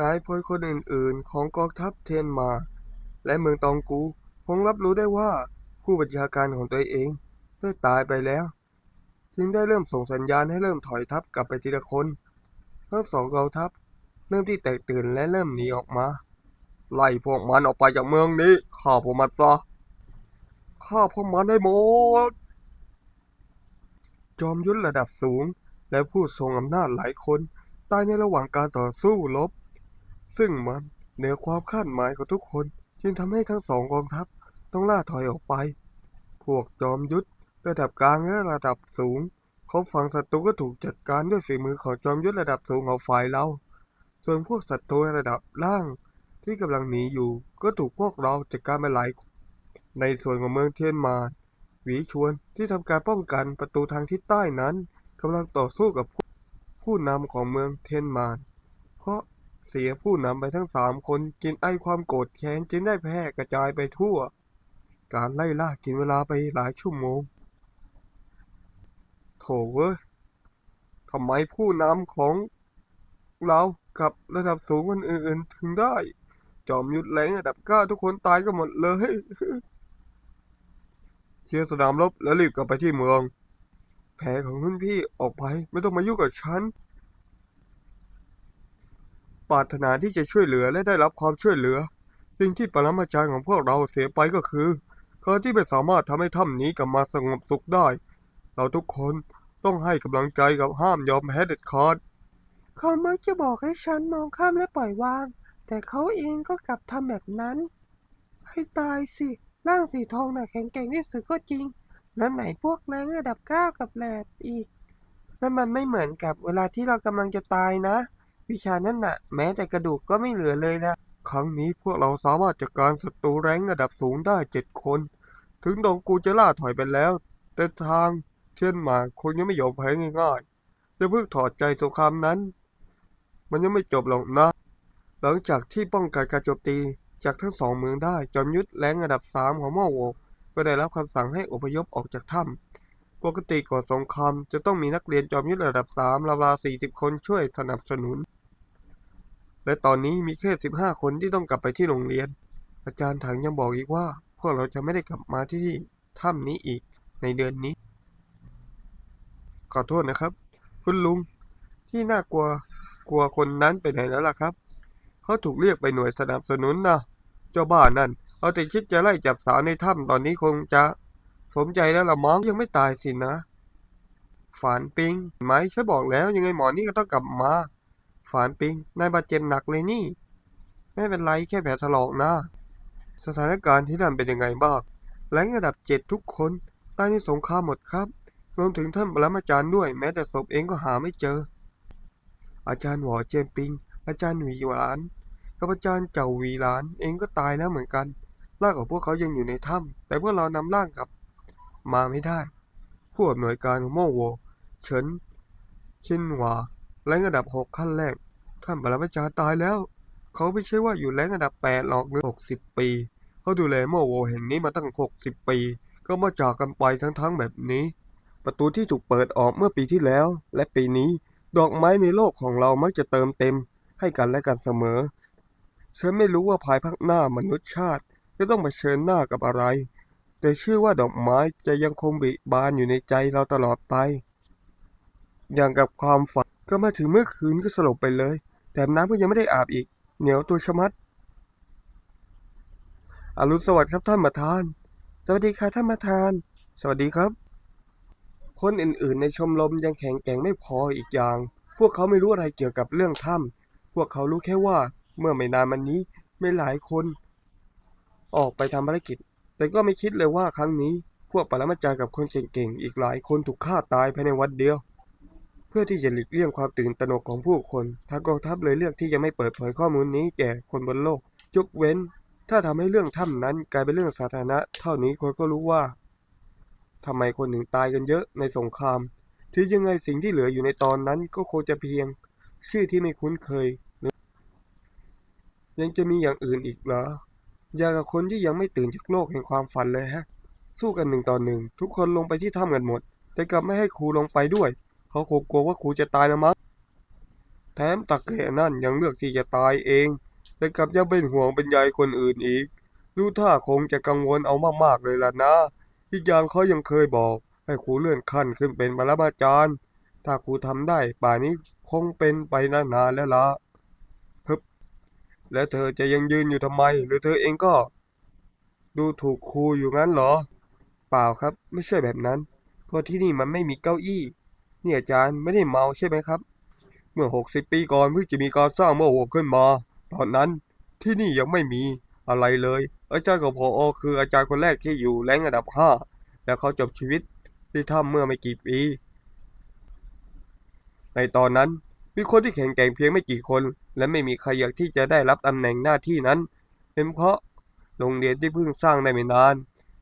นายพลคนอื่นๆ ของกองทัพเทียนมา และเมืองตองกูคงรับรู้ได้ว่าผู้บัญชาการของตัวเองได้ตายไปแล้ว จึงได้เริ่มส่งสัญญาณให้เริ่มถอยทัพกลับไปทีละคนทั้งสองกองทัพเริ่มที่แตกตื่นและเริ่มหนีออกมา ไล่พวกมันออกไปจากเมืองนี้ฆ่าพวกมันซะฆ่าพวกมันให้หมด จอมยุทธระดับสูงและผู้ทรงอำนาจหลายคน ตายในระหว่างการต่อสู้รบ ซึ่งมันเหนือความคาดหมายของทุกคน จึงทำให้ทั้งสองกองทัพต้องล่าถอยออกไป พวกจอมยุทธระดับกลางและระดับสูงเของฝั่งศัตรูก็ถูกจัดการด้วยฝีมือของจอมยุทธระดับสูงของฝ่ายเรา ส่วนพวกศัตรูระดับล่างที่กำลังหนีอยู่ ก็ถูกพวกเราจัดการไปหลายในส่วนของเมืองเทียนมานหวีชวนที่ทำการป้องกันประตูทางทิศใต้นั้นกำลังต่อสู้กับผู้นำของเมืองเทียนมานเพราะ เสียผู้นำไปทั้งสามคนกินไอความโกรธแค้นจึงได้แพร่กระจายไปทั่ว การไล่ล่ากินเวลาไปหลายชั่วโมง โถเว้ยทำไมผู้นำของเรากับระดับสูงคนอื่นๆ ถึงได้ จอมยุทธแรงระดับก้าทุกคนตายกันหมดเลยเคลียร์สนามรบแล้วรีบกลับไปที่เมือง แผลของรุ่นพี่ออกไปไม่ต้องมายุ่งกับฉัน ปรารถนาที่จะช่วยเหลือและได้รับความช่วยเหลือ สิ่งที่ปรมาจารย์ของพวกเราเสียไปก็คือการที่ไม่สามารถทำให้ถ้ำนี้กลับมาสงบสุขได้ เราทุกคนต้องให้กำลังใจกับห้ามยอมแพ้เด็ดขาดเขามักจะบอกให้ฉันมองข้ามและปล่อยวาง แต่เขาเองก็กลับทำแบบนั้น ให้ตายสิร่างสีทองน่ะแข็งแกร่งที่สุดก็จริง แล้วไหนพวกแรงระดับเก้ากับแหลบอีกนั่นมันไม่เหมือนกับเวลาที่เรากำลังจะตายนะ วิชานั้นน่ะ แม้แต่กระดูกก็ไม่เหลือเลยนะ ครั้งนี้พวกเราสามารถจัดการศัตรูแรงระดับสูงได้เจ็ดคน ถึงดงกูจะล่าถอยไปแล้ว แต่ทางเทียนหมากคงยังไม่ยอมแพ้ง่ายๆจะเพิ่งถอดใจสงครามนั้น มันยังไม่จบหรอกนะ หลังจากที่ป้องกันการโจมตีจากทั้งสองเมืองได้จอมยุทธแรงระดับสามของม่อโวก็ได้รับคำสั่งให้อพยพออกจากถ้ำปกติก่อนสงครามจะต้องมีนักเรียนจอมยุทธระดับสามราวๆสี่สิบคนช่วยสนับสนุน และตอนนี้มีแค่สิบห้าคนที่ต้องกลับไปที่โรงเรียน อาจารย์ถังยังบอกอีกว่า พวกเราจะไม่ได้กลับมาที่ถ้ำนี้อีกในเดือนนี้ ขอโทษนะครับ คุณลุงที่น่ากลัวกลัวคนนั้นไปไหนแล้วล่ะครับเขาถูกเรียกไปหน่วยสนับสนุนนะเจ้าบ้านนั่นเอาแต่คิดจะไล่จับสาวในถ้ำตอนนี้คงจะ สมใจแล้วละมั้งยังไม่ตายสินะ ฝานปิงไหมฉันบอกแล้วยังไงหมอนี่ก็ต้องกลับมา ฝานปิงนายบาดเจ็บหนักเลยนี่ ไม่เป็นไรแค่แผลถลอกนะ สถานการณ์ที่นั่นเป็นยังไงบ้างแรงระดับเจ็ดทุกคนตายในสงครามหมดครับรวมถึงท่านปรมาจารย์ด้วยแม้แต่ศพเองก็หาไม่เจอ อาจารย์หวอเจยนปิง อาจารย์หวีหวานกับอาจารย์เจ้าหวีหลานเองก็ตายแล้วเหมือนกันร่างของพวกเขายังอยู่ในถ้ำแต่พวกเรานำร่างกลับ มาไม่ได้ ผู้อำนวยการของโมโวเฉินชินหวา แรงระดับหกขั้นแรก ท่านปรมาจารย์ตายแล้ว เขาไม่ใช่ว่าอยู่แรงระดับแปดหรอกหรือหกสิบปี เขาดูแลโมโวแห่งนี้มาตั้งหกสิบปี ก็มาจากกันไปทั้งๆแบบนี้ ประตูที่ถูกเปิดออกเมื่อปีที่แล้ว และปีนี้ ดอกไม้ในโลกของเรามักจะเติมเต็ม ให้กันและกันเสมอ ฉันไม่รู้ว่าภายภาคหน้ามนุษยชาติ จะต้องมาเชิญหน้ากับอะไร แต่เชื่อว่าดอกไม้จะยังคงบิบานอยู่ในใจเราตลอดไป อย่างกับความฝัน ก็มาถึงเมื่อคืนก็สลบไปเลย แถมน้ำก็ยังไม่ได้อาบอีก เหนียวตัวชะมัดอรุณสวัสดิ์ครับท่านประธาน สวัสดีค่ะท่านประธาน สวัสดีครับ คนอื่นๆ ในชมรมยังแข็งแกร่งไม่พออีกอย่าง พวกเขาไม่รู้อะไรเกี่ยวกับเรื่องถ้ำพวกเขารู้แค่ว่า เมื่อไม่นานมานี้ไมีหลายคน ออกไปทำภารกิจ แต่ก็ไม่คิดเลยว่าครั้งนี้ พวกปรมาจารย์กับคนเก่งๆ อีกหลายคนถูกฆ่าตายภายในวันเดียว พื่อที่จะหลีกเลี่ยงความตื่นตระหนกของผู้คนทางกองทัพเลยเลือกที่จะไม่เปิดเผยข้อมูลนี้แก่คนบนโลกยกเว้น ถ้าทำให้เรื่องถ้ำนั้นกลายเป็นเรื่องสาธารณะ เท่านี้คนก็รู้ว่าทำไมคนถึงตายกันเยอะในสงครามถึงยังไงสิ่งที่เหลืออยู่ในตอนนั้นก็คงจะเพียง ชื่อที่ไม่คุ้นเคย ยังจะมีอย่างอื่นอีกเหรออย่ากับคนที่ยังไม่ตื่นจากโลกแห่งความฝันเลยฮะ สู้กันหนึ่งต่อหนึ่งทุกคนลงไปที่ถ้ำกันหมด แต่กลับไม่ให้ครูลงไปด้วย เขาคงกลัวว่าครูจะตายนะมั้งแถมตะแก่นั่นยังเลือกที่จะตายเองแต่กลับยังเป็นห่วงเป็นใยคนอื่นอีกดูท่าคงจะกังวลเอามากๆเลยล่ะนะอีกอย่างเขายังเคยบอก ให้ครูเลื่อนขั้นขึ้นเป็นปรมาจารย์ ถ้าครูทำได้ป่านนี้คงเป็นไปนานๆแล้วละฮึบแล้วเธอจะยังยืนอยู่ทำไม หรือเธอเองก็ ดูถูกครูอยู่งั้นเหรอ เปล่าครับ ไม่ใช่แบบนั้นเพราะที่นี่มันไม่มีเก้าอี้ นี่อาจารย์ไม่ได้เมาใช่ไหมครับ เมื่อหกสิบปีก่อนเพิ่งจะมีการสร้างโมโหขึ้นมา ตอนนั้นที่นี่ยังไม่มีอะไรเลย อาจารย์กับพออคืออาจารย์คนแรกที่อยู่แรงอันดับห้าและเขาจบชีวิตที่ถ้ำเมื่อไม่กี่ปี ในตอนนั้นมีคนที่แข็งแกร่งเพียงไม่กี่คน และไม่มีใครอยากที่จะได้รับตำแหน่งหน้าที่นั้น เป็นเพราะโรงเรียนที่เพิ่งสร้างได้ไม่นาน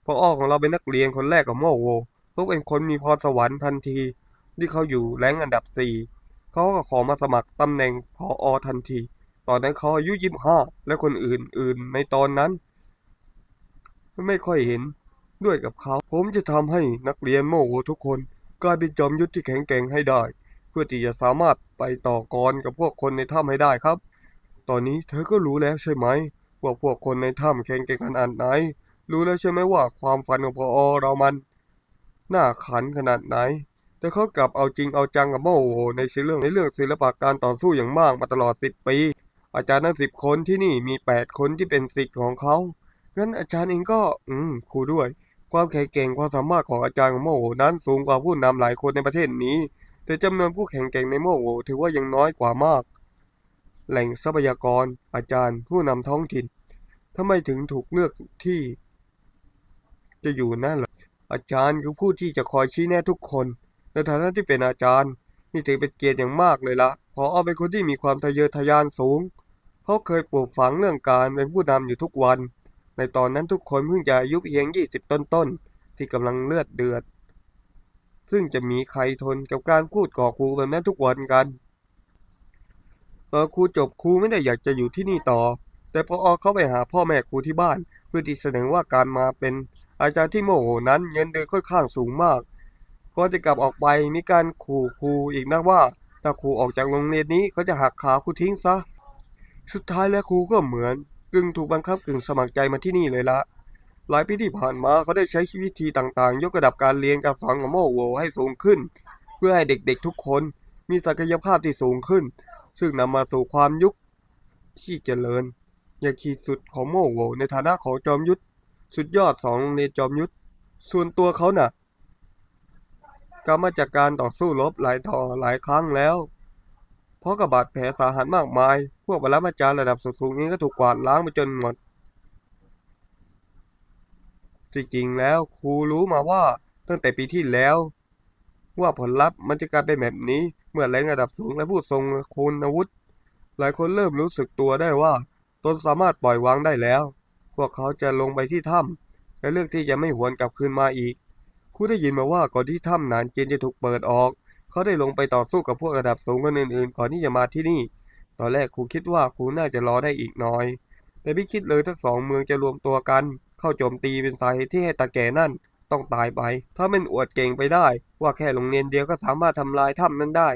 พออ้อของเราเป็นนักเรียนคนแรกของโมโหเขาเป็นคนมีพรสวรรค์ทันที ที่เขาอยู่แรงอันดับสี่เขาก็ขอมาสมัครตำแหน่งพออทันที ตอนนั้นเขาอายุยี่สิบห้าและคนอื่นๆในตอนนั้น ไม่ค่อยเห็นด้วยกับเขา ผมจะทำให้นักเรียนโมโหทุกคนกลายเป็นจอมยุทธที่แข็งแกร่งให้ได้ เพื่อที่จะสามารถไปต่อกรกับพวกคนในถ้ำให้ได้ครับ ตอนนี้เธอก็รู้แล้วใช่ไหมว่าพวกคนในถ้ำแข็งแกร่งขนาดไหน รู้แล้วใช่ไหมว่าความฝันของพอเรามันน่าขันขนาดไหน แต่เขากลับเอาจริงเอาจังกับโมโหในเรื่องในเรื่องศิลปะการต่อสู้อย่างมากมาตลอดสิบปี อาจารย์ทั้งสิบคนที่นี่มีแปดคนที่เป็นศิษย์ของเขางั้นอาจารย์เองก็ อืมครูด้วย ความแข็งแกร่งความสามารถของอาจารย์ของโมโหนั้นสูงกว่าผู้นำหลายคนในประเทศนี้ แต่จำนวนผู้แข็งแกร่งในโมโหถือว่ายังน้อยกว่ามาก แหล่งทรัพยากร อาจารย์ ผู้นำท้องถิ่นทำไมถึงถูกเลือกที่ จะอยู่นั่นล่ะอาจารย์คือผู้ที่จะคอยชี้แนะทุกคน ในฐานะที่เป็นอาจารย์ นี่ถือเป็นเกียรติอย่างมากเลยละพอเอาเป็นคนที่มีความทะเยอทะยานสูง เขาเคยปลูกฝังเรื่องการเป็นผู้นำอยู่ทุกวัน ในตอนนั้นทุกคนเพิ่งจะอายุเพียงยี่สิบต้นๆที่กำลังเลือดเดือด ซึ่งจะมีใครทนกับการพูดก่อครูแบบนั้นทุกวันกันตอนครูจบครูไม่ได้อยากจะอยู่ที่นี่ต่อ แต่พออเข้าไปหาพ่อแม่ครูที่บ้าน เพื่อที่เสนอว่าการมาเป็นอาจารย์ที่โมโหนั้นเงินเดือนค่อนข้างสูงมาก ก่อนจะกลับออกไปมีการขู่ครูอีกนะว่า ถ้าครูออกจากโรงเรียนนี้เขาจะหักขาครูทิ้งซะ สุดท้ายแล้วครูก็เหมือน กึ่งถูกบังคับกึ่งสมัครใจมาที่นี่เลยละ หลายปีที่ผ่านมาเขาได้ใช้วิธีต่างๆ ยกระดับการเรียนการสอนของโมโหให้สูงขึ้น เพื่อให้เด็กๆทุกคนมีศักยภาพที่สูงขึ้น ซึ่งนำมาสู่ความยุคที่เจริญอย่างขีดสุดของโมโหในฐานะของจอมยุทธสุดยอดสองโรงเรียนจอมยุทธส่วนตัวเขาน่ะ กลับมาจากการต่อสู้รบหลายต่อหลายครั้งแล้ว เพราะกับบาดแผลสาหัสมากมาย พวกปรมาจารย์ระดับสูงๆนี้ก็ถูกกวาดล้างไปจนหมด จริงๆแล้วครูรู้มาว่าตั้งแต่ปีที่แล้ว ว่าผลลัพธ์มันจะกลายเป็นแบบนี้เมื่อแรงระดับสูงและผู้ทรงคุณอาวุธหลายคนเริ่มรู้สึกตัวได้ว่าตนสามารถปล่อยวางได้แล้ว พวกเขาจะลงไปที่ถ้ำและเลือกที่จะไม่หวนกลับคืนมาอีก ครูได้ยินมาว่าก่อนที่ถ้ำนานเจนจะถูกเปิดออก เขาได้ลงไปต่อสู้กับพวกระดับสูงคนอื่นๆ ก่อนที่จะมาที่นี่ ตอนแรกครูคิดว่าครูน่าจะรอได้อีกหน่อย แต่ไม่คิดเลยทั้งสองเมืองจะรวมตัวกัน เข้าโจมตีเป็นสาเหตุที่ให้ตาแก่นั่นต้องตายไป ถ้ามันอวดเก่งไปได้ ว่าแค่โรงเรียนเดียวก็สามารถทำลายถ้ำนั้นได้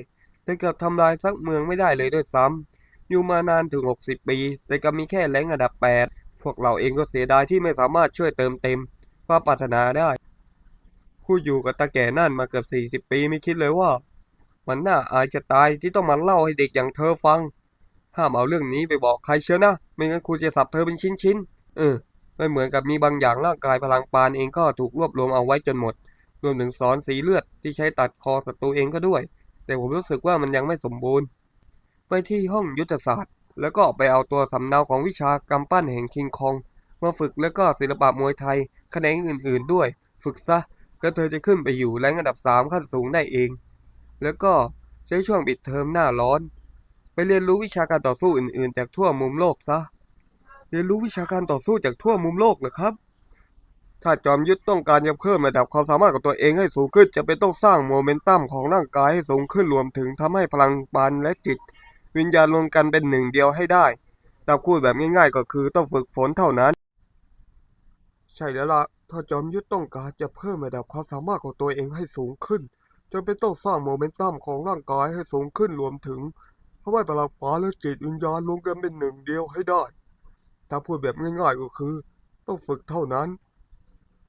แต่เกือบทำลายสักเมืองไม่ได้เลยด้วยซ้ำอยู่มานานถึง 60 ปี แต่ก็มีแค่แรงอันดับ 8 พวกเราเองก็เสียดายที่ไม่สามารถช่วยเติมเต็มความปรารถนาได้ ครูอยู่กับตาแก่นั่นมาเกือบ40ปีไม่คิดเลยว่า มันน่าอายจะตายที่ต้องมาเล่าให้เด็กอย่างเธอฟัง ห้ามเอาเรื่องนี้ไปบอกใครเชียวนะ ไม่งั้นครูจะสับเธอเป็นชิ้นๆ เออไม่เหมือนกับมีบางอย่างร่างกายพลังปานเองก็ถูกรวบรวมเอาไว้จนหมด รวมถึงสอนสีเลือดที่ใช้ตัดคอศัตรูเองก็ด้วย แต่ผมรู้สึกว่ามันยังไม่สมบูรณ์ ไปที่ห้องยุทธศาสตร์ แล้วก็ไปเอาตัวสำเนาของวิชากำปั้นแห่งคิงคอง มาฝึกแล้วก็ศิลปะมวยไทย แขนงอื่น ๆ ด้วย ฝึกซะ ก็เธอจะขึ้นไปอยู่แรงอันดับสามขั้นสูงได้เอง แล้วก็ใช้ช่วงปิดเทอมหน้าร้อน ไปเรียนรู้วิชาการต่อสู้อื่นๆ จากทั่วมุมโลกซะ เรียนรู้วิชาการต่อสู้จากทั่วมุมโลกเหรอครับ ถ้าจอมยุทธต้องการจะเพิ่มระดับความสามารถของตัวเองให้สูงขึ้น จะเป็นต้องสร้างโมเมนตัมของร่างกายให้สูงขึ้นรวมถึงทำให้พลังปานและจิต วิญญาณรวมกันเป็นหนึ่งเดียวให้ได้ถ้าพูดแบบง่าย ๆ ก็คือต้องฝึกฝนเท่านั้น ใช่แล้วล่ะ ถ้าจอมยุทธต้องการจะเพิ่มระดับความสามารถของตัวเองให้สูงขึ้นจำเป็นต้องสร้างโมเมนตัมของร่างกายให้สูงขึ้นรวมถึงทำให้พลังปานและจิตวิญญาณรวมกันเป็นหนึ่งเดียวให้ได้ ถ้าพูดแบบง่ายๆก็คือ ต้องฝึกเท่านั้น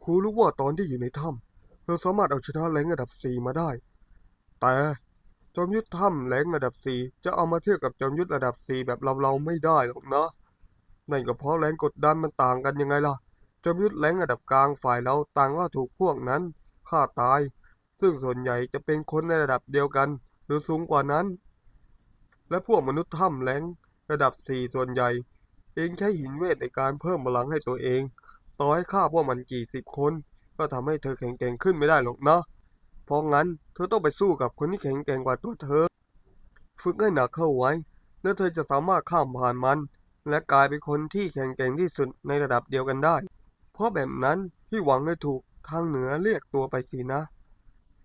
ครูรู้ว่าตอนที่อยู่ในถ้ำเธอสามารถเอาชนะแรงระดับสี่มาได้ แต่จอมยุทธถ้ำแรงระดับสี่จะเอามาเทียบกับจอมยุทธระดับสี่แบบเราๆไม่ได้หรอกนะ นั่นก็เพราะแรงกดดันมันต่างกันยังไงล่ะ จอมยุทธแรงระดับกลางฝ่ายเราต่างว่าถูกพวกนั้นฆ่าตาย ซึ่งส่วนใหญ่จะเป็นคนในระดับเดียวกัน หรือสูงกว่านั้น และพวกมนุษย์ถ้ำแรงระดับสี่ส่วนใหญ่ เองใช้หินเวทในการเพิ่มพลังให้ตัวเอง ต่อให้ฆ่าพวกมันกี่สิบคน ก็ทำให้เธอแข็งแกร่งขึ้นไม่ได้หรอกนะ เพราะงั้นเธอต้องไปสู้กับคนที่แข็งแกร่งกว่าตัวเธอ ฝึกให้หนักเข้าไว้ แล้วเธอจะสามารถข้ามผ่านมัน และกลายเป็นคนที่แข็งแกร่งที่สุดในระดับเดียวกันได้ เพราะแบบนั้นพี่หวังให้ถูกทางเหนือเรียกตัวไปสินะ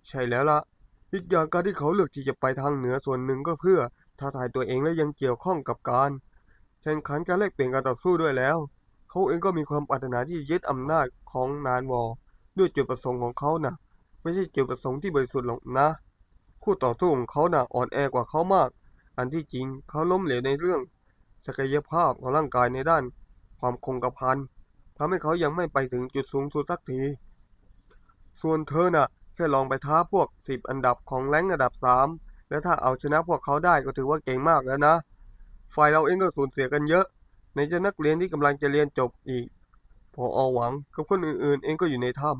ใช่แล้วละอีกอย่างการที่เขาเลือกที่จะไปทางเหนือส่วนหนึ่งก็เพื่อท้าทายตัวเองและยังเกี่ยวข้องกับการแข่งขันการแลกเปลี่ยนการต่อสู้ด้วยแล้ว เขาเองก็มีความปรารถนาที่จะยึดอำนาจของนานวอร์ด้วยจุดประสงค์ของเขานะ่ะ ไม่ใช่จุดประสงค์ที่บริสุทธิ์หรอกนะ คู่ต่อสู้ของเขาน่ะอ่อนแอกว่าเขามาก อันที่จริงเขาล้มเหลวในเรื่อง ศักยภาพของร่างกายในด้าน ความคงกระพัน ทำให้เขายังไม่ไปถึงจุดสูงสุดสักที ส่วนเธอน่ะ แค่ลองไปท้าพวกสิบอันดับของแรงอันดับสามและถ้าเอาชนะพวกเขาได้ก็ถือว่าเก่งมากแล้วนะ ฝ่ายเราเองก็สูญเสียกันเยอะ ในจะนักเรียนที่กำลังจะเรียนจบอีก พออหวังกับคนอื่นๆ เองก็อยู่ในถ้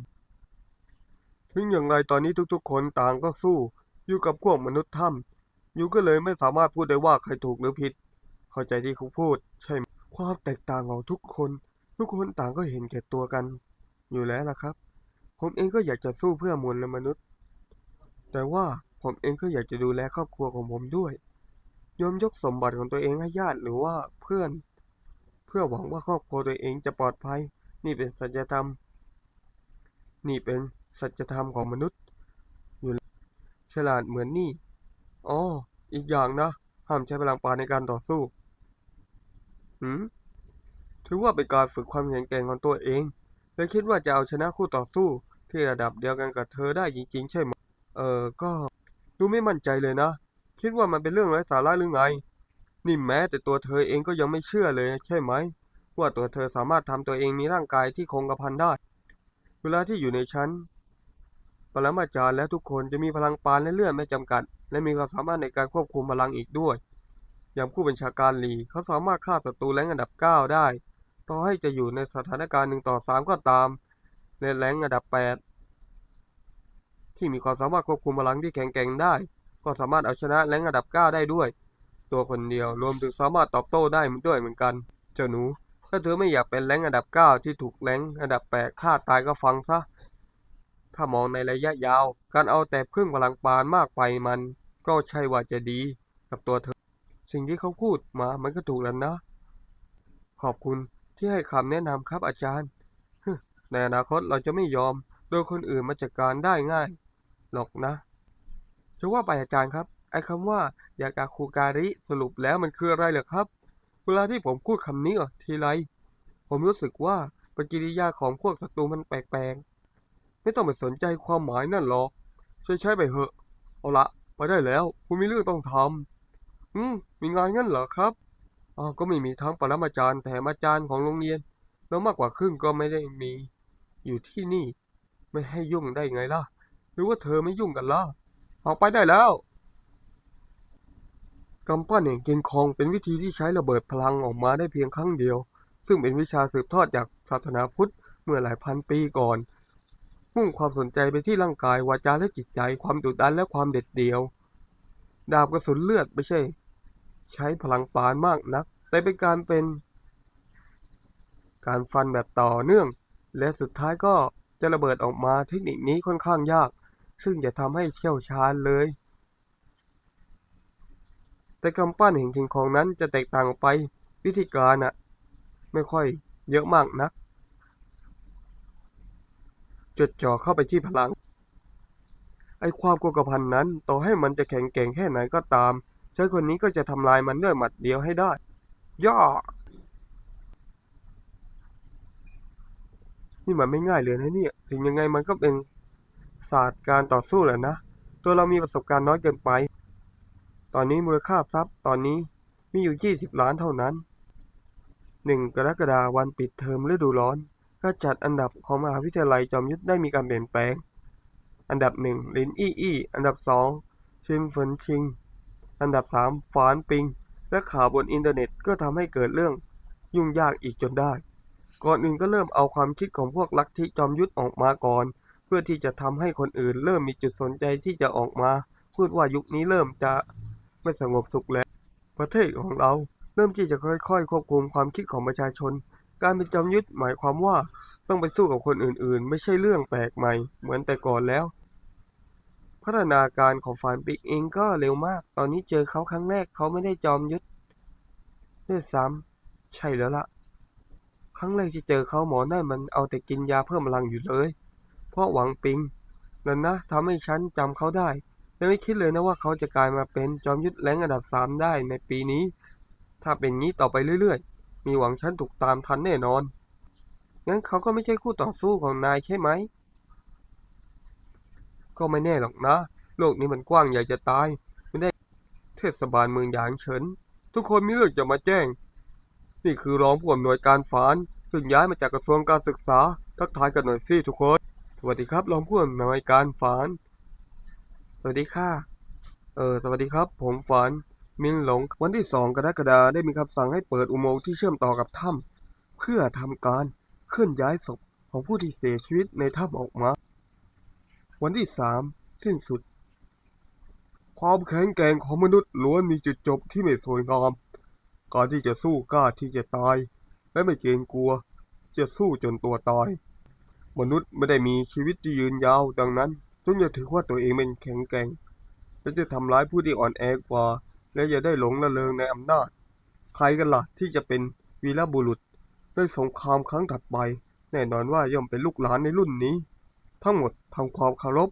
ำถึงอย่างไรตอนนี้ทุกๆ คนต่างก็สู้ อยู่กับพวกมนุษย์ถ้ำอยู่ก็เลยไม่สามารถพูดได้ว่าใครถูกหรือผิด เข้าใจที่เขาพูด ใช่ไหมความแตกต่างของทุกคน ทุกคนต่างก็เห็นแก่ตัวกัน อยู่แล้วล่ะครับ ผมเองก็อยากจะสู้เพื่อมวลมนุษย์ แต่ว่าผมเองก็อยากจะดูแลครอบครัวของผมด้วย ยอมยกสมบัติของตัวเองให้ญาติหรือว่าเพื่อน เพื่อหวังว่าครอบครัวตัวเองจะปลอดภัย นี่เป็นสัจธรรม นี่เป็นสัจธรรมของมนุษย์ อยู่แล้วฉลาดเหมือนนี่อ๋ออีกอย่างนะห้ามใช้พลังปราณในการต่อสู้ หืม ถือว่าเป็นการฝึกความแข็งแกร่งของตัวเอง และคิดว่าจะเอาชนะคู่ต่อสู้ที่ระดับเดียวกันกับเธอได้จริง ๆ ใช่ไหม เออก็ดูไม่มั่นใจเลยนะ คิดว่ามันเป็นเรื่องไร้สาระหรือไง นี่แม้แต่ตัวเธอเองก็ยังไม่เชื่อเลยใช่ไหม ว่าตัวเธอสามารถทำตัวเองมีร่างกายที่คงกระพันได้ เวลาที่อยู่ในชั้น ปรมาจารย์และทุกคนจะมีพลังปานและเลือดไม่จำกัด และมีความสามารถในการควบคุมพลังอีกด้วย อย่างผู้บัญชาการลีเขาสามารถฆ่าศัตรูแรงอันดับ 9 ได้ ต่อให้จะอยู่ในสถานการณ์หนึ่งต่อสามก็ตาม ในแรงอันดับ 8 ที่มีความสามารถควบคุมพลังที่แข็งแกร่งได้ ก็สามารถเอาชนะแรงอันดับ 9 ได้ด้วย ตัวคนเดียวรวมถึงสามารถตอบโต้ได้ด้วยเหมือนกัน เจ้าหนูถ้าเธอไม่อยากเป็นแรงอันดับ 9 ที่ถูกแรงอันดับ 8 ฆ่าตายก็ฟังซะ ถ้ามองในระยะยาว การเอาแต่พึ่งพลังปานมากไปมัน ก็ใช่ว่าจะดีกับตัวเธอ สิ่งที่เขาพูดมามันก็ถูกแล้วนะ ขอบคุณ ที่ให้คำแนะนำครับอาจารย์ ในอนาคตเราจะไม่ยอม โดยคนอื่นมาจัดการได้ง่าย หรอกนะ จะว่าไปอาจารย์ครับ ไอ้คำว่ายากาคูการิสรุปแล้วมันคืออะไรเหรอครับ เวลาที่ผมพูดคำนี้ออกทีไร ผมรู้สึกว่าปฏิกิริยาของพวกศัตรูมันแปลกๆ ไม่ต้องไปสนใจความหมายนั่นหรอกช่วยใช้ไปเถอะ เอาละ ไปได้แล้ว คุณมีเรื่องต้องทำอืม มีงานงั้นเหรอครับ อ้าวก็ไม่มีทั้งปรมาจารย์แถมอาจารย์ของโรงเรียน แล้วมากกว่าครึ่งก็ไม่ได้มีอยู่ที่นี่ ไม่ให้ยุ่งได้ไงล่ะ หรือว่าเธอไม่ยุ่งกันล่ะ ออกไปได้แล้วกำปั้นแห่งเกงคองเป็นวิธีที่ใช้ระเบิดพลังออกมาได้เพียงครั้งเดียว ซึ่งเป็นวิชาสืบทอดจากศาสนาพุทธเมื่อหลายพันปีก่อนมุ่งความสนใจไปที่ร่างกายวาจาและจิตใจความดุดันและความเด็ดเดี่ยว ดาบกระสุนเลือดไม่ใช่ ใช้พลังปานมากนัก แต่เป็นการเป็น การฟันแบบต่อเนื่อง และสุดท้ายก็จะระเบิดออกมาเทคนิคนี้ค่อนข้างยาก ซึ่งจะทำให้เชี่ยวชาญเลย แต่กำปั้นแห่งคิงคองนั้นจะแตกต่างออกไปวิธีการอะไม่ค่อยเยอะมากนัก จดจ่อเข้าไปที่พลัง ไอความกลัวกระพันนั้น ต่อให้มันจะแข็งแกร่งแค่ไหนก็ตาม ใช้คนนี้ก็จะทำลายมันด้วยหมัดเดียวให้ได้ ย่อ นี่มันไม่ง่ายเลยนะเนี่ย ถึงยังไงมันก็เป็นศาสตร์การต่อสู้แหละนะ ตัวเรามีประสบการณ์น้อยเกินไป ตอนนี้มูลค่าทรัพย์ตอนนี้มีอยู่ 20 ล้านเท่านั้น 1 กรกฎาคมวันปิดเทอมฤดูร้อน ก็จัดอันดับของมหาวิทยาลัยจอมยุทธได้มีการเปลี่ยนแปลง อันดับ 1 ลินอี้อี้ อันดับ 2 ชิมเฟินชิง อันดับ3ฟานปิง และข่าวบนอินเทอร์เน็ตก็ทำให้เกิดเรื่องยุ่งยากอีกจนได้ ก่อนอื่นก็เริ่มเอาความคิดของพวกลัทธิจอมยุทธออกมาก่อน เพื่อที่จะทำให้คนอื่นเริ่มมีจุดสนใจที่จะออกมา พูดว่ายุคนี้เริ่มจะไม่สงบสุขแล้ว ประเทศของเราเริ่มที่จะค่อยๆ ควบคุมความคิดของประชาชน การเป็นจอมยุทธหมายความว่าต้องไปสู้กับคนอื่นๆ ไม่ใช่เรื่องแปลกใหม่ เหมือนแต่ก่อนแล้ว พัฒนาการของฟานปิกเองก็เร็วมาก ตอนนี้เจอเขาครั้งแรกเขาไม่ได้จอมยุทธด้วยซ้ำใช่แล้วล่ะ ครั้งแรกที่เจอเขาหมอนั่นมันเอาแต่กินยาเพิ่มพลังอยู่เลย เพราะหวังปิงนั่นนะทำให้ฉันจำเขาได้และไม่คิดเลยนะว่าเขาจะกลายมาเป็นจอมยุทธแรงอันดับสามได้ในปีนี้ ถ้าเป็นงี้ต่อไปเรื่อยๆ มีหวังฉันถูกตามทันแน่นอน งั้นเขาก็ไม่ใช่คู่ต่อสู้ของนายใช่ไหม ก็ไม่แน่หรอกนะ โลกนี้มันกว้างใหญ่จะตาย ไม่ได้เทศบาลเมืองหยางเฉิน ทุกคนมีเรื่องจะมาแจ้ง นี่คือรองผู้อำนวยการฝาน ซึ่งย้ายมาจากกระทรวงการศึกษา ทักทายกันหน่อยสิทุกคน สวัสดีครับรองผู้อำนวยการฝาน สวัสดีค่ะ เออสวัสดีครับ ผมฝาน มินหลง วันที่สองกรกฎาคมได้มีคำสั่งให้เปิดอุโมงค์ที่เชื่อมต่อกับถ้ำเพื่อทำการเคลื่อนย้ายศพของผู้ที่เสียชีวิตในถ้ำออกมา วันที่สามสิ้นสุด ความแข็งแกร่งของมนุษย์ล้วนมีจุดจบที่ไม่สวยงามการที่จะสู้กล้าที่จะตาย และไม่เกรงกลัว จะสู้จนตัวตาย มนุษย์ไม่ได้มีชีวิตที่ยืนยาวดังนั้นจงอย่าถือว่าตัวเองเป็นแข็งแกร่งและจะทำร้ายผู้ที่อ่อนแอกว่า และอย่าได้หลงละเลงในอำนาจ ใครกันล่ะที่จะเป็นวีรบุรุษในสงครามครั้งถัดไป แน่นอนว่าย่อมเป็นลูกหลานในรุ่นนี้ ทั้งหมดทำความเคารพ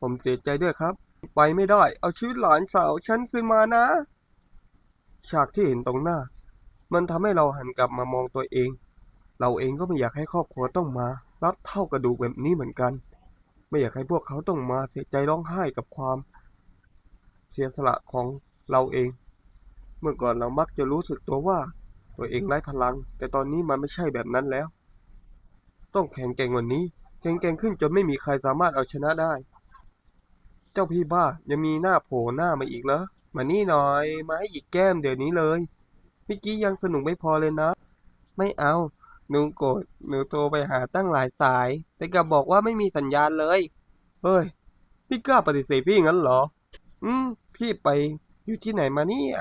ผมเสียใจด้วยครับ ไปไม่ได้ เอาชีวิตหลานสาวฉันคืนมานะ ฉากที่เห็นตรงหน้า มันทำให้เราหันกลับมามองตัวเอง เราเองก็ไม่อยากให้ครอบครัวต้องมา รับเท่ากระดูกแบบนี้เหมือนกัน ไม่อยากให้พวกเขาต้องมาเสียใจร้องไห้กับความ เสียสละของเราเอง เมื่อก่อนเรามักจะรู้สึกตัวว่าตัวเองไร้พลัง แต่ตอนนี้มันไม่ใช่แบบนั้นแล้ว ต้องแข็งแกร่งกว่านี้ แข็งแกร่งขึ้นจนไม่มีใครสามารถเอาชนะได้ เจ้าพี่บ้ายังมีหน้าโผล่หน้ามาอีกเหรอ มานี่หน่อย มาให้อีกแก้มเดี๋ยวนี้เลยเมื่อกี้ยังสนุกไม่พอเลยนะ ไม่เอา หนูโกรธ หนูโทรไปหาตั้งหลายสาย แต่กลับบอกว่าไม่มีสัญญาณเลย เฮ้ย พี่กล้าปฏิเสธพี่งั้นเหรอ อืม พี่ไปอยู่ที่ไหนมาเนี่ย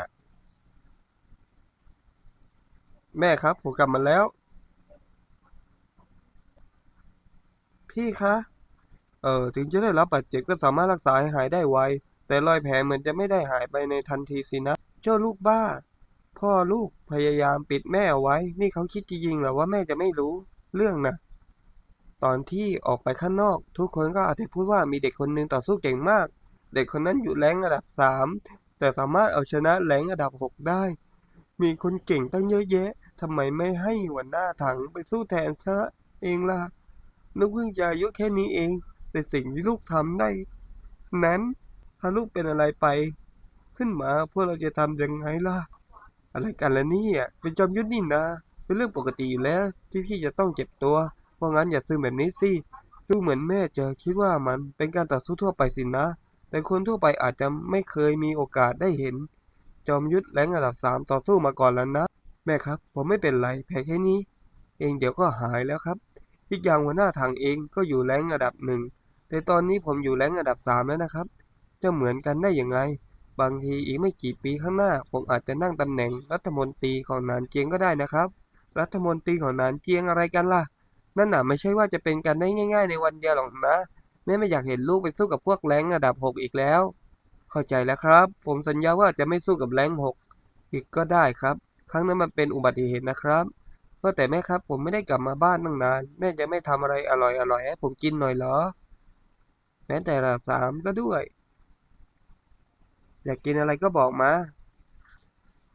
แม่ครับผมกลับมาแล้ว พี่คะ เออถึงจะได้รับบาดเจ็บก็สามารถรักษาให้หายได้ไว แต่รอยแผลเหมือนจะไม่ได้หายไปในทันทีสินะ เจ้าลูกบ้า พ่อลูกพยายามปิดแม่เอาไว้ นี่เขาคิดจริงๆเหรอว่าแม่จะไม่รู้เรื่องนะตอนที่ออกไปข้างนอก ทุกคนก็อาจจะพูดว่ามีเด็กคนหนึ่งต่อสู้เก่งมาก เด็กคนนั้นอยู่แรงระดับสามแต่สามารถเอาชนะแรงระดับหกได้ มีคนเก่งตั้งเยอะแยะทำไมไม่ให้หัวหน้าถังไปสู้แทนซะเองล่ะ ลูกเพิ่งจะอายุแค่นี้เอง แต่สิ่งที่ลูกทำได้ นั้นถ้าลูกเป็นอะไรไป ขึ้นมาพวกเราจะทำยังไงล่ะ อะไรกันล่ะนี่ยเป็นจอมยุทธนี่นะ เป็นเรื่องปกติอยู่แล้วที่พี่จะต้องเจ็บตัว เพราะงั้นอย่าซึมแบบนี้สิดูเหมือนแม่จะคิดว่ามันเป็นการต่อสู้ทั่วไปสินะ แต่คนทั่วไปอาจจะไม่เคยมีโอกาสได้เห็น จอมยุทธแรงระดับสามต่อสู้มาก่อนแล้วนะ แม่ครับ ผมไม่เป็นไรแพ้แค่นี้ เองเดี๋ยวก็หายแล้วครับ อีกอย่างหัวหน้าทางเองก็อยู่แรงระดับหนึ่ง แต่ตอนนี้ผมอยู่แรงระดับสามแล้วนะครับ จะเหมือนกันได้ยังไง บางทีอีกไม่กี่ปีข้างหน้า ผมอาจจะนั่งตำแหน่งรัฐมนตรีของนานเจียงก็ได้นะครับ รัฐมนตรีของนานเจียงอะไรกันล่ะ นั่นน่ะไม่ใช่ว่าจะเป็นกันได้ง่าย ๆ ในวันเดียวหรอกนะ แม่ไม่อยากเห็นลูกไปสู้กับพวกแรงระดับหกอีกแล้ว เข้าใจแล้วครับ ผมสัญญาว่าจะไม่สู้กับแรงหกอีกก็ได้ครับ ครั้งนั้นมันเป็นอุบัติเหตุนะครับ ก็แต่แม่ครับ ผมไม่ได้กลับมาบ้านตั้งนาน แม่จะไม่ทำอะไรอร่อยๆให้ผมกินหน่อยเหรอ แม้แต่ระดับสามก็ด้วย อยากกินอะไรก็บอกมา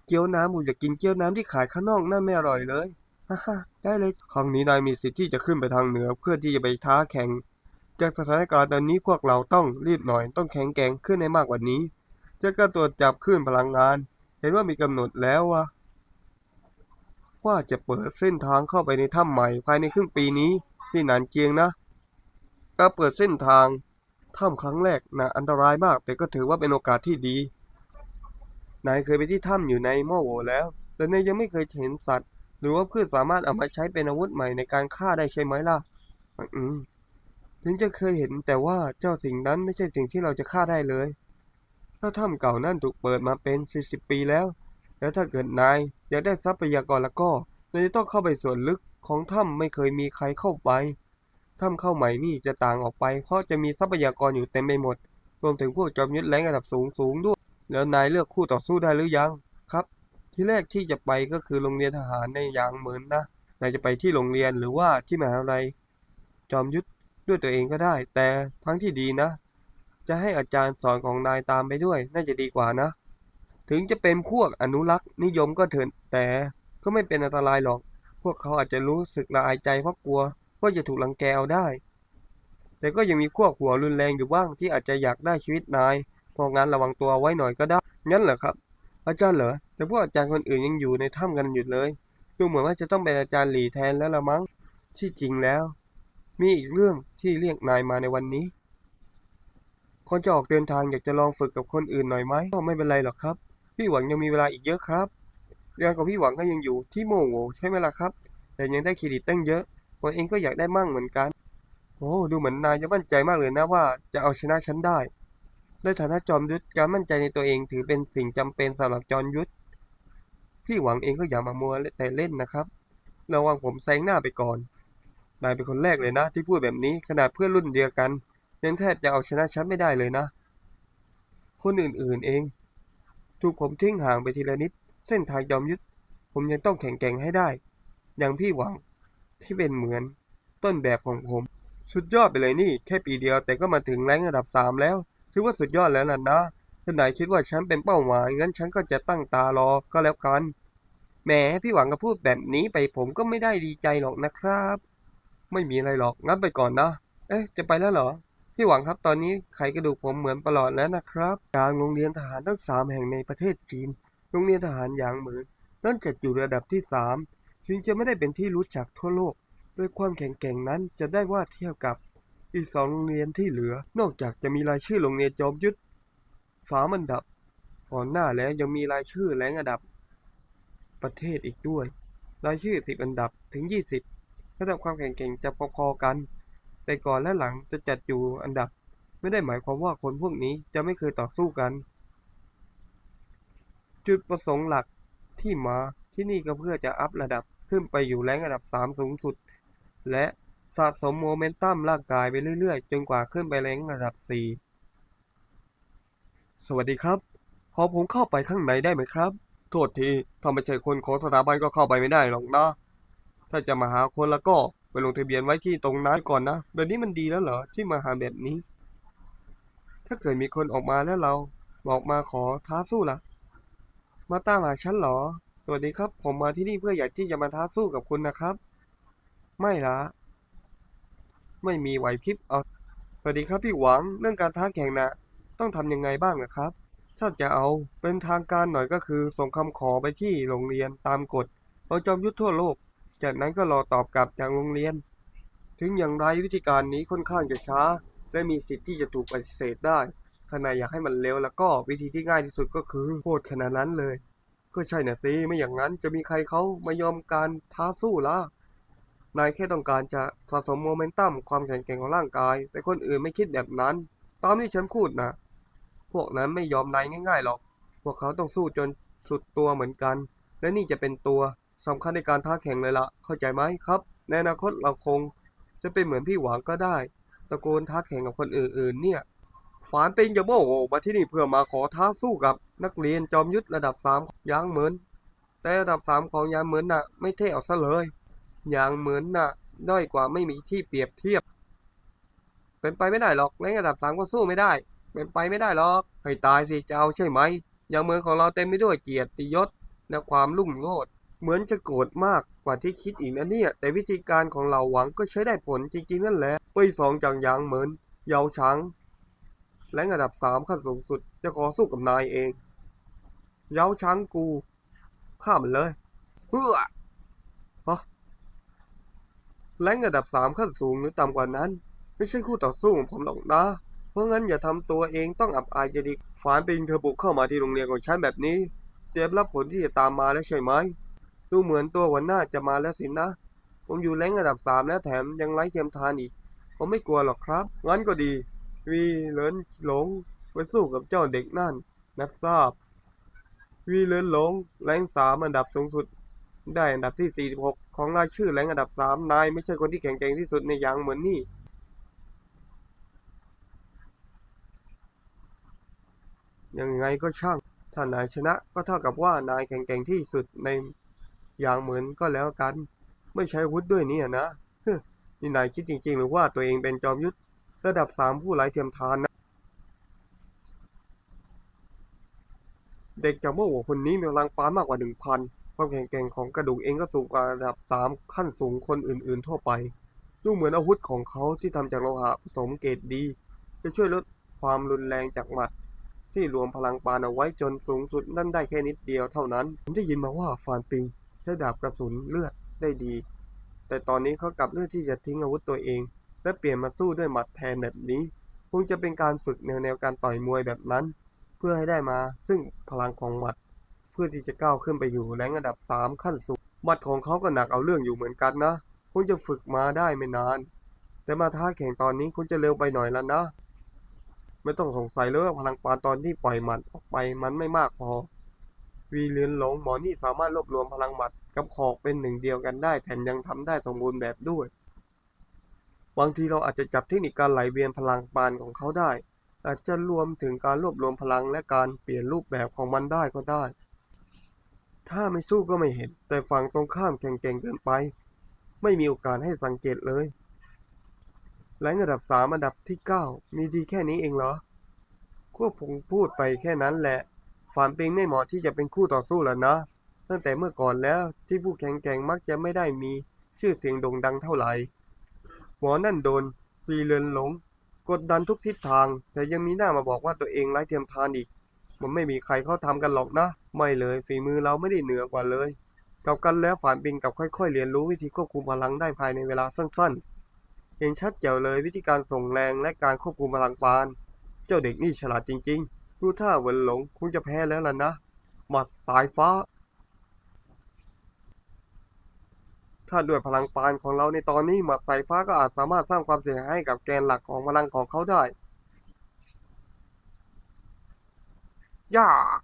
เกี๊ยวน้ำผมอยากกินเกี๊ยวน้ำที่ขายข้างนอกนั่นไม่อร่อยเลยฮ่าได้เลยครั้งนี้นายมีสิทธิ์ที่จะขึ้นไปทางเหนือเพื่อที่จะไปท้าแข่ง จากสถานการณ์ตอนนี้พวกเราต้องรีบหน่อย ต้องแข็งแกร่งขึ้นให้มากกว่านี้จากการตรวจจับคลื่นพลังงาน เห็นว่ามีกำหนดแล้วว่า ว่าจะเปิดเส้นทางเข้าไปในถ้ำใหม่ภายในครึ่งปีนี้ที่หนานเจียงนะการเปิดเส้นทางถ้ำครั้งแรกนะอันตรายมาก แต่ก็ถือว่าเป็นโอกาสที่ดี นายเคยไปที่ถ้ำอยู่ในม่อโวแล้ว แต่นายยังไม่เคยเห็นสัตว์ หรือว่าพืชสามารถเอามาใช้เป็นอาวุธใหม่ในการฆ่าได้ใช่ไหมล่ะ อืมถึงจะเคยเห็นแต่ว่าเจ้าสิ่งนั้นไม่ใช่สิ่งที่เราจะฆ่าได้เลย ถ้าถ้ำเก่านั่นถูกเปิดมาเป็น40ปีแล้ว แล้วถ้าเกิดนายอยากได้ทรัพยากรแล้วก็นายจะต้องเข้าไปส่วนลึกของถ้ำไม่เคยมีใครเข้าไปถ้ำเข้าใหม่นี่จะต่างออกไป เพราะจะมีทรัพยากรอยู่เต็มไปหมด รวมถึงพวกจอมยุทธแรงระดับสูงสูงๆด้วย แล้วนายเลือกคู่ต่อสู้ได้หรือยังครับ ที่แรกที่จะไปก็คือโรงเรียนทหารในยางเหมือนนะนายจะไปที่โรงเรียนหรือว่าที่มหาลัยจอมยุทธด้วยตัวเองก็ได้ แต่ทั้งที่ดีนะ จะให้อาจารย์สอนของนายตามไปด้วย น่าจะดีกว่านะ ถึงจะเป็นพวกอนุรักษ์นิยมก็เถิดแต่ก็ไม่เป็นอันตรายหรอก พวกเขาอาจจะรู้สึกละอายใจเพราะกลัวว่าจะถูกรังแกเอาได้ แต่ก็ยังมีพวกหัวรุนแรงอยู่บ้างที่อาจจะอยากได้ชีวิตนายเพราะงั้นระวังตัวไว้หน่อยก็ได้ งั้นเหรอครับ อาจารย์เหรอ แต่พวกอาจารย์คนอื่นยังอยู่ในถ้ำกันอยู่เลย ดูเหมือนว่าจะต้องเป็นอาจารย์หลีแทนแล้วละมั้ง ที่จริงแล้ว มีอีกเรื่องที่เรียกนายมาในวันนี้คนจะออกเดินทางอยากจะลองฝึกกับคนอื่นหน่อยไหมก็ไม่เป็นไรหรอกครับ พี่หวังยังมีเวลาอีกเยอะครับเรื่องของพี่หวังก็ยังอยู่ที่โมโหใช่ไหมล่ะครับ แต่ยังได้เครดิตตั้งเยอะผมเองก็อยากได้มั่งเหมือนกัน โอ้ดูเหมือนนายจะมั่นใจมากเลยนะว่าจะเอาชนะฉันได้ในฐานะจอมยุทธการมั่นใจในตัวเองถือเป็นสิ่งจำเป็นสำหรับจอมยุทธพี่หวังเองก็อย่ามามัวแต่เล่นนะครับ ระวังผมแซงหน้าไปก่อน นายเป็นคนแรกเลยนะ ที่พูดแบบนี้ขนาดเพื่อนรุ่นเดียวกันยังแทบจะเอาชนะฉันไม่ได้เลยนะ คนอื่นๆเอง ถูกผมทิ้งห่างไปทีละนิด เส้นทางจอมยุทธผมยังต้องแข็งแกร่งให้ได้ อย่างพี่หวัง ที่เป็นเหมือนต้นแบบของผม สุดยอดไปเลยนี่ แค่ปีเดียวแต่ก็มาถึงแรงระดับสามแล้ว ถือว่าสุดยอดแล้วล่ะนะถ้านายคิดว่าฉันเป็นเป้าหมายงั้นฉันก็จะตั้งตารอก็แล้วกันแหมพี่หวังก็พูดแบบนี้ไปผมก็ไม่ได้ดีใจหรอกนะครับ ไม่มีอะไรหรอกงั้นไปก่อนนะ เอ๊ะ จะไปแล้วเหรอ พี่หวังครับตอนนี้ไขกระดูกผมเหมือนประหลอดแล้วนะครับกลางโรงเรียนทหารทั้งสามแห่งในประเทศจีน โรงเรียนทหารอย่างเหมือนนั่นจัดอยู่ระดับที่สามถึงจะไม่ได้เป็นที่รู้จักทั่วโลกโดยความแข็งแกร่งนั้นจะได้ว่าเทียบกับอีกสองโรงเรียนที่เหลือ นอกจากจะมีรายชื่อโรงเรียนจอมยุทธสามอันดับก่อนหน้าแล้วยังมีรายชื่อแรงอันดับ ประเทศอีกด้วย รายชื่อสิบอันดับถึงยี่สิบระดับความแข็งแกร่งจะพอๆกัน แต่ก่อนและหลังจะจัดอยู่อันดับ ไม่ได้หมายความว่าคนพวกนี้จะไม่เคยต่อสู้กัน จุดประสงค์หลักที่มาที่นี่ก็เพื่อจะอัพระดับขึ้นไปอยู่แรงระดับสามสูงสุด และสะสมโมเมนตัมร่างกายไปเรื่อยๆ จนกว่าขึ้นไปแรงระดับ 4 สวัสดีครับ ขอผมเข้าไปข้างในได้ไหมครับ โทษที ถ้าไม่ใช่คนของสถาบันก็เข้าไปไม่ได้หรอกนะ ถ้าจะมาหาคนแล้วก็ ไปลงทะเบียนไว้ที่ตรงนั้นก่อนนะ แบบนี้มันดีแล้วเหรอที่มาหาแบบนี้ ถ้าเกิดมีคนออกมาแล้วเรา บอกมาขอท้าสู้ล่ะ มาตามหาฉันเหรอ สวัสดีครับ ผมมาที่นี่เพื่ออยากที่จะมาท้าสู้กับคุณนะครับ ไม่ละไม่มีไหวพริบเอาสวัสดีครับพี่หวังเรื่องการท้าแข่งนะต้องทำยังไงบ้างนะครับ ถ้าจะเอาเป็นทางการหน่อยก็คือส่งคำขอไปที่โรงเรียนตามกฎเราจอมยุทธทั่วโลก จากนั้นก็รอตอบกลับจากโรงเรียน ถึงอย่างไรวิธีการนี้ค่อนข้างจะช้า และมีสิทธิ์ที่จะถูกปฏิเสธได้ถ้านายอยากให้มันเร็วแล้วก็วิธีที่ง่ายที่สุดก็คือโคตรขนาดนั้นเลย ก็ใช่น่ะสิไม่อย่างนั้นจะมีใครเขามายอมการท้าสู้ล่ะนายแค่ต้องการจะสะสมโมเมนตัมความแข็งแกร่งของร่างกาย แต่คนอื่นไม่คิดแบบนั้น ตามที่ฉันพูดนะพวกนั้นไม่ยอมนายง่ายๆหรอก พวกเขาต้องสู้จนสุดตัวเหมือนกัน และนี่จะเป็นตัว สำคัญในการท้าแข่งเลยละเข้าใจไหมครับ ในอนาคตเราคง จะเป็นเหมือนพี่หวังก็ได้ตะโกนท้าแข่งกับคนอื่นๆ เนี่ยฝานเปิงจะโมโหมาที่นี่เพื่อมาขอท้าสู้กับนักเรียนจอมยุทธระดับสามยางเหมือน แต่ระดับสามของยางเหมือนน่ะ ไม่เท่เอาซะเลยย่างเหมือนน่ะด้อยกว่าไม่มีที่เปรียบเทียบ เป็นไปไม่ได้หรอกในระดับสามก็สู้ไม่ได้ เป็นไปไม่ได้หรอกให้ตายสิจะเอาใช่ไหมย่างเมืองของเราเต็มไปด้วยเกียรติยศและความรุ่งโรจน์ เหมือนจะโกรธมากกว่าที่คิดอีกนะเนี่ย แต่วิธีการของเราหวังก็ใช้ได้ผลจริงๆนั่นแหละเป้ยสองจากหยางเหมินเยาช้างและอันดับสามขั้นสูงสุด จะขอสู้กับนายเอง เย้าช้างกูฆ่ามันเลยเฮ้อฮะแรงระดับสามขั้นสูงหรือต่ำกว่านั้น ไม่ใช่คู่ต่อสู้ของผมหรอกนะ เพราะงั้นอย่าทำตัวเองต้องอับอายจะดีฝานปิงเธอบุกเข้ามาที่โรงเรียนของฉันแบบนี้ เตรียมรับผลที่จะตามมาแล้วใช่ไหม ดูเหมือนตัวหัวหน้าจะมาแล้วสินะ ผมอยู่แรงระดับสามแล้วแถมยังไร้เทียมทานอีก ผมไม่กลัวหรอกครับ งั้นก็ดี วีเหลินหลงไปสู้กับเจ้าเด็กนั่นนับทราบ วีเหลินหลงแรงสามอันดับสูงสุด ได้อันดับที่ 46 ของรายชื่อแรงอันดับสามนายไม่ใช่คนที่แข็งแกร่งที่สุดในยางเหมือนนี่ยังไงก็ช่าง ถ้านายชนะก็เท่ากับว่านายแข็งแกร่งที่สุดใน อย่างเหมือนก็แล้วกัน ไม่ใช้อาวุธด้วยนี่นะนี่นายคิดจริงๆหรือว่าตัวเองเป็นจอมยุทธระดับสามผู้ไร้เทียมทานนะ เด็กจากเมื่อหัวคนนี้มีพลังปานมากกว่าหนึ่งพันความแข็งแกร่งของกระดูกเองก็สูงกว่าระดับสามขั้นสูงคนอื่นๆทั่วไป ดูเหมือนอาวุธของเขาที่ทำจากโลหะผสมเกรดดี จะช่วยลดความรุนแรงจากหมัด ที่รวมพลังปานเอาไว้จนสูงสุดนั่นได้แค่นิดเดียวเท่านั้น ผมได้ยินมาว่าฟานปิง ใช้ดาบกระสุนเลือดได้ดี แต่ตอนนี้เขากลับเลือกที่จะทิ้งอาวุธตัวเอง และเปลี่ยนมาสู้ด้วยหมัดแทนแบบนี้คงจะเป็นการฝึกแนวแนวการต่อยมวยแบบนั้น เพื่อให้ได้มาซึ่งพลังของหมัด เพื่อที่จะก้าวขึ้นไปอยู่แรงอันดับสามขั้นสูงหมัดของเขาก็หนักเอาเรื่องอยู่เหมือนกันนะคงจะฝึกมาได้ไม่นาน แต่มาท้าแข่งตอนนี้คงจะเร็วไปหน่อยแล้วนะ ไม่ต้องสงสัยเลยว่าพลังปานตอนที่ปล่อยหมัดออกไปมันไม่มากพอ วีเลียนหลงหมอนี่สามารถรวบรวมพลังหมัด กับหอกเป็นหนึ่งเดียวกันได้แถมยังทำได้สมบูรณ์แบบด้วย บางทีเราอาจจะจับเทคนิคการไหลเวียนพลังปานของเขาได้ อาจจะรวมถึงการรวบรวมพลังและการเปลี่ยนรูปแบบของมันได้ก็ได้ ถ้าไม่สู้ก็ไม่เห็น แต่ฝั่งตรงข้ามแข็งแกร่งเกินไป ไม่มีโอกาสให้สังเกตเลยแรงอันดับสามอันดับที่เก้ามีดีแค่นี้เองเหรอควบผมพูดไปแค่นั้นแหละฝานปิงไม่เหมาะที่จะเป็นคู่ต่อสู้แล้วนะ ตั้งแต่เมื่อก่อนแล้วที่ผู้แข็งแกร่งมักจะไม่ได้มีชื่อเสียงโด่งดังเท่าไหร่หมอนั่นโดนวีเลินหลง กดดันทุกทิศทาง แต่ยังมีหน้ามาบอกว่าตัวเองไร้เทียมทานอีก มันไม่มีใครเขาทำกันหรอกนะ ไม่เลยฝีมือเราไม่ได้เหนือกว่าเลยกับกันแล้วฝานปิงกับค่อย ๆ เรียนรู้วิธีควบคุมพลังได้ภายในเวลาสั้นๆ เห็นชัดแจ๋วเลยวิธีการส่งแรงและการควบคุมพลังปาน เจ้าเด็กนี่ฉลาดจริงๆดูท่าเวินหลงคงจะแพ้แล้วล่ะนะ หมัดสายฟ้า ถ้าด้วยพลังปานของเราในตอนนี้หมัดสายฟ้าก็อาจสามารถสร้างความเสียหายให้กับแกนหลักของพลังของเขาได้ ยาก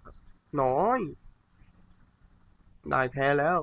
น้อยนายแพ้แล้ว